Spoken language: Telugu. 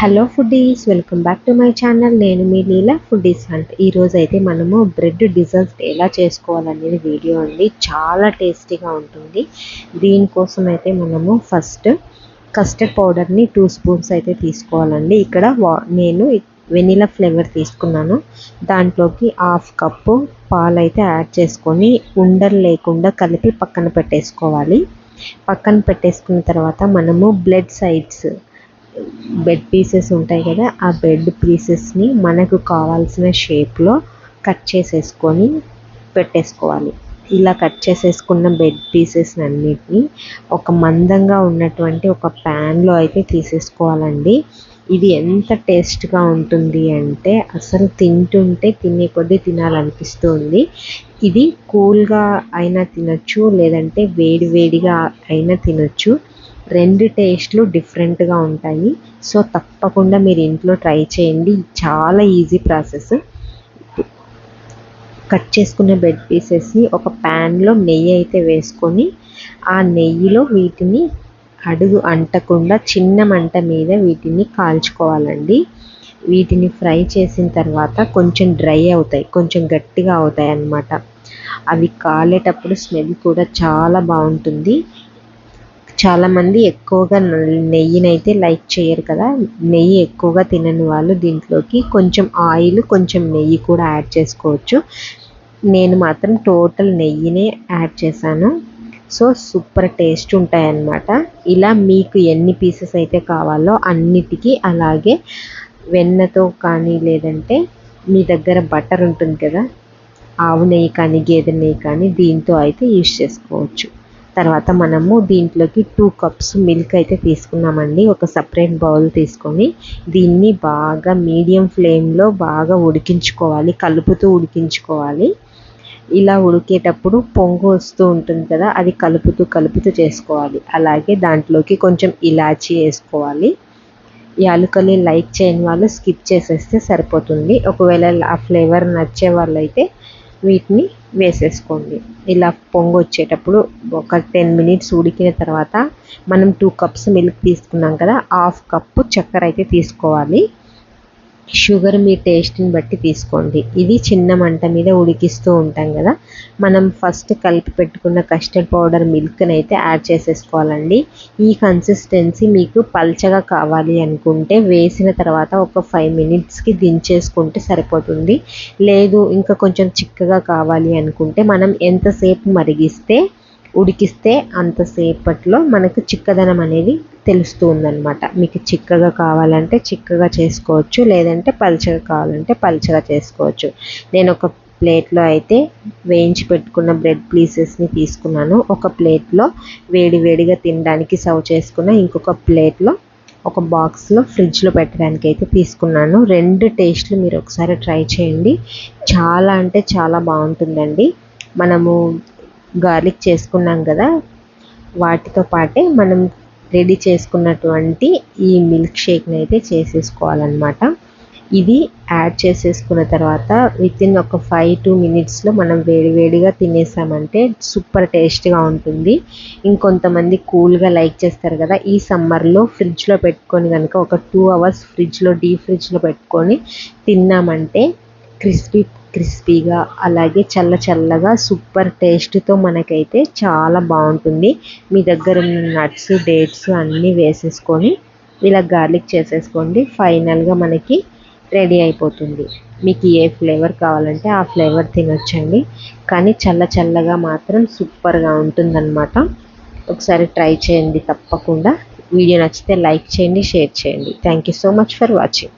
Hello foodies welcome back to my channel నేను మీ లీలా ఫుడ్డీస్ హంట్ ఈరోజు అయితే మనము బ్రెడ్ డిజర్ట్ ఎలా చేసుకోవాలనేది వీడియో అండి. చాలా టేస్టీగా ఉంటుంది. దీనికోసం అయితే మనము ఫస్ట్ కస్టర్డ్ పౌడర్ని టూ స్పూన్స్ అయితే తీసుకోవాలండి. ఇక్కడ నేను వెనీలా ఫ్లేవర్ తీసుకున్నాను. దాంట్లోకి హాఫ్ కప్పు పాలు అయితే యాడ్ చేసుకొని ఉండలు లేకుండా కలిపి పక్కన పెట్టేసుకోవాలి. పక్కన పెట్టేసుకున్న తర్వాత మనము బ్లడ్ సైడ్స్ బెడ్ పీసెస్ ఉంటాయి కదా ఆ బెడ్ పీసెస్ని మనకు కావాల్సిన షేప్లో కట్ చేసేసుకొని పెట్టేసుకోవాలి. ఇలా కట్ చేసేసుకున్న బెడ్ పీసెస్ అన్నిటిని ఒక మందంగా ఉన్నటువంటి ఒక ప్యాన్లో అయితే తీసేసుకోవాలండి. ఇది ఎంత టేస్ట్గా ఉంటుంది అంటే అసలు తింటుంటే తినే కొద్దీ తినాలనిపిస్తుంది. ఇది కూల్గా అయినా తినొచ్చు లేదంటే వేడి వేడిగా అయినా తినొచ్చు. రెండు టేస్ట్లు డిఫరెంట్గా ఉంటాయి. సో తప్పకుండా మీరు ఇంట్లో ట్రై చేయండి. చాలా ఈజీ ప్రాసెస్. కట్ చేసుకున్న బెడ్ పీసెస్ని ఒక ప్యాన్లో నెయ్యి అయితే వేసుకొని ఆ నెయ్యిలో వీటిని అడుగు అంటకుండా చిన్న మంట మీద వీటిని కాల్చుకోవాలండి. వీటిని ఫ్రై చేసిన తర్వాత కొంచెం డ్రై అవుతాయి. కొంచెం గట్టిగా అవుతాయి అన్నమాట అవి కాలేటప్పుడు స్మెల్ కూడా చాలా బాగుంటుంది. చాలామంది ఎక్కువగా నెయ్యినైతే లైక్ చేయరు కదా. నెయ్యి ఎక్కువగా తినని వాళ్ళు దీంట్లోకి కొంచెం ఆయిల్ కొంచెం నెయ్యి కూడా యాడ్ చేసుకోవచ్చు. నేను మాత్రం టోటల్ నెయ్యినే యాడ్ చేశాను. సో సూపర్ టేస్ట్ ఉంటాయన్నమాట. ఇలా మీకు ఎన్ని పీసెస్ అయితే కావాలో అన్నిటికీ అలాగే వెన్నతో కానీ లేదంటే మీ దగ్గర బటర్ ఉంటుంది కదా ఆవు నెయ్యి కానీ గేదె నెయ్యి కానీ దీంతో అయితే యూజ్ చేసుకోవచ్చు. తర్వాత మనము దీంట్లోకి టూ కప్స్ మిల్క్ అయితే తీసుకున్నామండి. ఒక సపరేట్ బౌల్ తీసుకొని దీన్ని బాగా మీడియం ఫ్లేమ్లో బాగా ఉడికించుకోవాలి. కలుపుతూ ఉడికించుకోవాలి. ఇలా ఉడికేటప్పుడు పొంగు వస్తూ ఉంటుంది కదా అది కలుపుతూ కలుపుతూ చేసుకోవాలి. అలాగే దాంట్లోకి కొంచెం ఇలాచీ వేసుకోవాలి. యాలుకలు లైక్ చేయని వాళ్ళు స్కిప్ చేసేస్తే సరిపోతుంది. ఒకవేళ ఆ ఫ్లేవర్ నచ్చే వాళ్ళు అయితే వీటిని వేసేసుకోండి. ఇలా పొంగు వచ్చేటప్పుడు ఒక టెన్ మినిట్స్ ఉడికిన తర్వాత మనం టూ కప్స్ మిల్క్ తీసుకున్నాం కదా హాఫ్ కప్పు చక్కెర అయితే తీసుకోవాలి. షుగర్ మీ టేస్ట్ని బట్టి తీసుకోండి. ఇది చిన్న మంట మీద ఉడికిస్తూ ఉంటాం కదా. మనం ఫస్ట్ కలిపి పెట్టుకున్న కస్టర్డ్ పౌడర్ మిల్క్ని అయితే యాడ్ చేసేసుకోవాలండి. ఈ కన్సిస్టెన్సీ మీకు పల్చగా కావాలి అనుకుంటే వేసిన తర్వాత ఒక ఫైవ్ మినిట్స్కి దించేసుకుంటే సరిపోతుంది. లేదు ఇంకా కొంచెం చిక్కగా కావాలి అనుకుంటే మనం ఎంతసేపు మరిగిస్తే ఉడికిస్తే అంతసేపట్లో మనకు చిక్కదనం అనేది తెలుస్తూ ఉందన్నమాట. మీకు చిక్కగా కావాలంటే చిక్కగా చేసుకోవచ్చు లేదంటే పల్చగా కావాలంటే పల్చగా చేసుకోవచ్చు. నేను ఒక ప్లేట్లో అయితే వేయించి పెట్టుకున్న బ్రెడ్ పీసెస్ని తీసుకున్నాను. ఒక ప్లేట్లో వేడి వేడిగా తినడానికి సర్వ్ చేసుకున్న ఇంకొక ప్లేట్లో ఒక బాక్స్లో ఫ్రిడ్జ్లో పెట్టడానికి అయితే తీసుకున్నాను. రెండు టేస్ట్లు మీరు ఒకసారి ట్రై చేయండి. చాలా అంటే చాలా బాగుంటుందండి. మనము గార్లిక్ చేసుకున్నాం కదా వాటితో పాటే మనం రెడీ చేసుకున్నటువంటి ఈ మిల్క్ షేక్ని అయితే చేసేసుకోవాలన్నమాట. ఇది యాడ్ చేసేసుకున్న తర్వాత విత్ ఇన్ ఒక ఫైవ్ టూ మినిట్స్లో మనం వేడివేడిగా తినేసామంటే సూపర్ టేస్ట్గా ఉంటుంది. ఇంకొంతమంది కూల్గా లైక్ చేస్తారు కదా ఈ సమ్మర్లో ఫ్రిడ్జ్లో పెట్టుకొని కనుక ఒక టూ అవర్స్ ఫ్రిడ్జ్లో డీప్ ఫ్రిడ్జ్లో పెట్టుకొని తిన్నామంటే క్రిస్పీ క్రిస్పీగా అలాగే చల్ల చల్లగా సూపర్ టేస్ట్తో మనకైతే చాలా బాగుంటుంది. మీ దగ్గర ఉన్న నట్స్ డేట్స్ అన్నీ వేసేసుకొని ఇలా గార్లిక్ చేసేసుకోండి. ఫైనల్గా మనకి రెడీ అయిపోతుంది. మీకు ఏ ఫ్లేవర్ కావాలంటే ఆ ఫ్లేవర్ తినొచ్చండి. కానీ చల్ల చల్లగా మాత్రం సూపర్గా ఉంటుందన్నమాట. ఒకసారి ట్రై చేయండి తప్పకుండా. వీడియో నచ్చితే లైక్ చేయండి షేర్ చేయండి. Thank you so much for watching.